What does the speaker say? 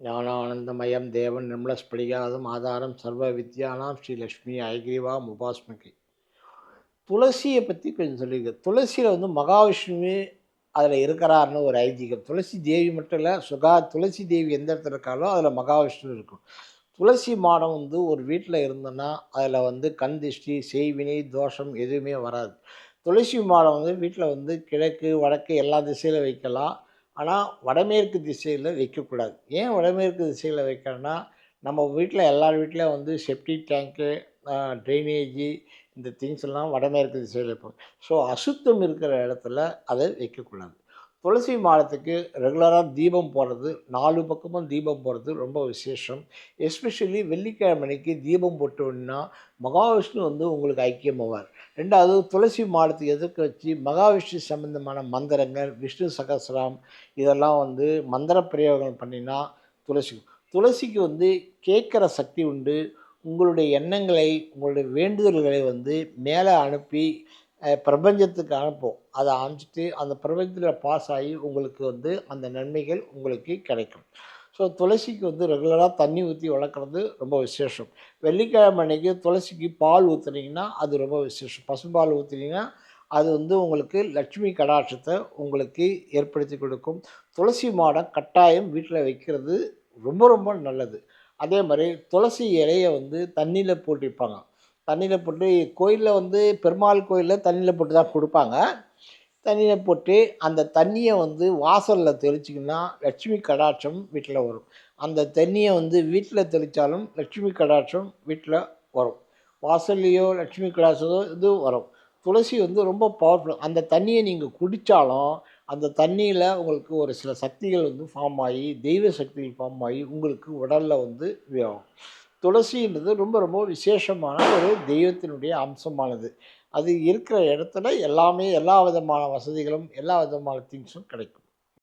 ஞானானந்தமயம் தேவன் நிர்மலஸ்படிகாதம் ஆதாரம் சர்வ வித்யானாம் ஸ்ரீலக்ஷ்மி ஐகிரிவா உபாஸ்மகி. துளசியை பற்றி கொஞ்சம் சொல்லியிருக்கேன் துளசியில் வந்து மகாவிஷ்ணுவே அதில் இருக்கிறாருன்னு ஒரு ஐதீகம். துளசி தேவி மட்டும் இல்லை சுகா துளசி தேவி எந்த இடத்துல இருக்காலோ அதில் மகாவிஷ்ணு இருக்கும். துளசி மாடம் வந்து ஒரு வீட்டில் இருந்தோன்னா அதில் வந்து கண் திஷ்டி செய்வினை தோஷம் எதுவுமே வராது. துளசி மாடம் வந்து வீட்டில் வந்து கிழக்கு வடக்கு எல்லா திசையில் வைக்கலாம். ஆனால் வடமேற்கு திசையில் வைக்கக்கூடாது. ஏன் வடமேற்கு திசையில் வைக்கணும்னா நம்ம வீட்டில் எல்லார் வீட்லேயும் வந்து செப்டிக் டேங்க்கு ட்ரைனேஜி இந்த திங்ஸ் எல்லாம் வடமேற்கு திசையில் வைப்பாங்க. ஸோ அசுத்தம் இருக்கிற இடத்துல அதை வைக்கக்கூடாது. துளசி மாடத்துக்கு ரெகுலராக தீபம் போடுறது நாலு பக்கமும் தீபம் போடுறது ரொம்ப விசேஷம். எஸ்பெஷலி வெள்ளிக்கிழமைக்கு தீபம் போட்டோன்னா மகாவிஷ்ணு வந்து உங்களுக்கு ஐக்கியமாவார். ரெண்டாவது துளசி மாடத்துக்கு எதிர்க்க வச்சு மகாவிஷ்ணு சம்பந்தமான மந்திரங்கள் விஷ்ணு சகசிரம் இதெல்லாம் வந்து மந்திர பிரயோகம் பண்ணினா துளசி துளசிக்கு வந்து கேட்குற சக்தி உண்டு. உங்களுடைய எண்ணங்களை உங்களுடைய வேண்டுதல்களை வந்து மேலே அனுப்பி பிரபஞ்சத்துக்கு அனுப்பும். அதை அனுப்பிச்சிட்டு அந்த பிரபஞ்சத்தில் பாஸ் ஆகி உங்களுக்கு வந்து அந்த நன்மைகள் உங்களுக்கு கிடைக்கும். ஸோ துளசிக்கு வந்து ரெகுலராக தண்ணி ஊற்றி வளர்க்குறது ரொம்ப விசேஷம். வெள்ளிக்கிழமை அன்னைக்கு துளசிக்கு பால் ஊற்றுனீங்கன்னா அது ரொம்ப விசேஷம். பசும்பால் ஊற்றுனீங்கன்னா அது வந்து உங்களுக்கு லட்சுமி கடாட்சத்தை உங்களுக்கு ஏற்படுத்தி கொடுக்கும். துளசி மாடம் கட்டாயம் வீட்டில் வைக்கிறது ரொம்ப ரொம்ப நல்லது. அதே மாதிரி துளசி இலையை வந்து தண்ணியில் போட்டிருப்பாங்க. தண்ணியில் போட்டு கோயிலில் வந்து பெருமாள் கோயிலில் தண்ணியில் போட்டு தான் கொடுப்பாங்க. தண்ணியில் போட்டு அந்த தண்ணியை வந்து வாசலில் தெளிச்சிங்கன்னா லட்சுமி கடாட்சம் வீட்டில் வரும். அந்த தண்ணியை வந்து வீட்டில் தெளித்தாலும் லட்சுமி கடாட்சம் வீட்டில் வரும். வாசல்லையோ லட்சுமி கடாட்சமோ இது வரும். துளசி வந்து ரொம்ப பவர்ஃபுல் அந்த தண்ணியை நீங்கள் குடித்தாலும் அந்த தண்ணியில் உங்களுக்கு ஒரு சில சக்திகள் வந்து ஃபார்ம் ஆகி தெய்வ சக்திகள் ஃபார்ம் ஆகி உங்களுக்கு உடலில் வந்து ஆகும் துளசின்றது ரொம்ப ரொம்ப விசேஷமான ஒரு தெய்வத்தினுடைய அம்சமானது. அது இருக்கிற இடத்துல எல்லாமே எல்லா விதமான வசதிகளும் எல்லா விதமான திங்ஸும் கிடைக்கும்.